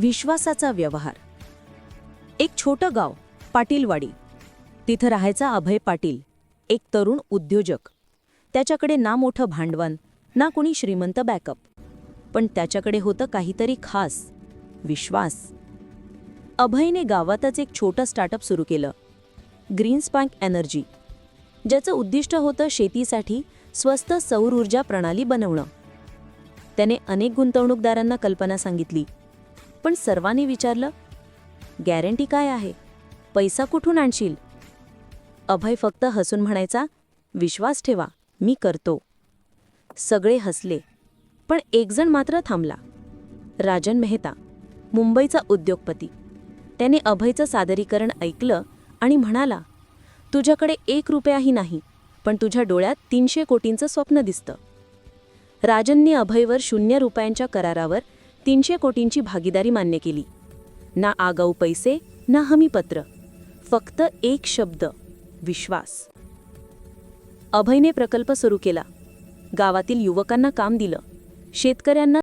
विश्वासाचा व्यवहार. एक छोटं गाव पाटीलवाडी. तिथं राहायचा अभय पाटील एक तरुण उद्योजक. त्याच्याकडे ना मोठं भांडवल ना कुणी श्रीमंत बॅकअप. पण त्याच्याकडे होतं काहीतरी खास विश्वास. अभयने गावातच एक छोटं स्टार्टअप सुरू केलं. Green spark energy. ज्याचं उद्दिष्ट होतं शेतीसाठी स्वस्त सौर ऊर्जा प्रणाली बनवणं. त्याने अनेक गुंतवणूकदारांना कल्पना सांगितली. पण सर्वांनी विचारलं गॅरंटी काय आहे? पैसा कुठून आणशील? अभय फक्त हसून म्हणायचा विश्वास ठेवा मी करतो. सगळे हसले पण एकजण मात्र थांबला. राजन मेहता मुंबईचा उद्योगपती. त्याने अभयचं सादरीकरण ऐकलं आणि म्हणाला तुझ्याकडे एक रुपयाही नाही पण तुझ्या डोळ्यात तीनशे कोटींचं स्वप्न दिसतं. राजनने अभयवर शून्य रुपयांच्या करारावर तीनशे कोटींची भागीदारी मान्य केली. ना आगाऊ पैसे ना हमीपत्र. फक्त एक शब्द विश्वास. अभयने प्रकल्प सुरू केला. गावातील युवकांना काम दिलं. शेतकऱ्यांना